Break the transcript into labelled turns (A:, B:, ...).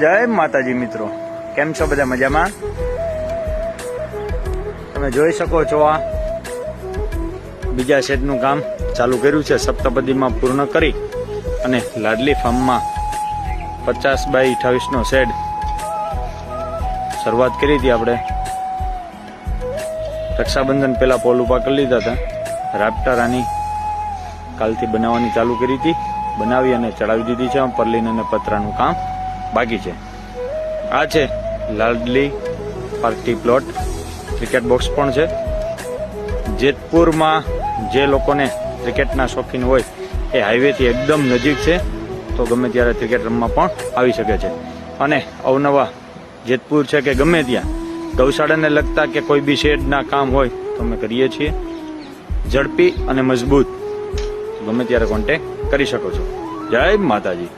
A: જય માતાજી મિત્રો. કેમ છો બધા મજામાં? તમે જોઈ શકો છો આ બીજા શેડનું કામ ચાલુ કર્યું છે. સપ્તપદીમાં પૂર્ણ કરી અને લાડલી ફાર્મમાં પચાસ બાય અઠાવીસનો શેડ શરૂઆત કરી હતી આપણે. રક્ષાબંધન પહેલાં પોલ ઊભા કરી લીધા હતા. રાપ્ટર આની કાલથી બનાવવાની ચાલુ કરી હતી. બનાવી અને ચડાવી દીધી છે. પરલીન અને પતરાનું કામ. બાકી છે. આ છે Ladli party plot. Cricket box પણ છે. જેતપુરમાં જે લોકોને ક્રિકેટના શોખીન હોય એ હાઈવેથી એકદમ નજીક છે, તો ગમે ત્યારે ક્રિકેટ રમવા પણ આવી શકે છે. અને અવનવા જેતપુર છે કે ગમે ત્યાં, ગૌશાળાને લગતા કે કોઈ બી શેડના કામ હોય, તો અમે કરીએ છીએ. ઝડપી અને મજબૂત. ગમે ત્યારે કોન્ટેક કરી શકો છો. જય માતાજી.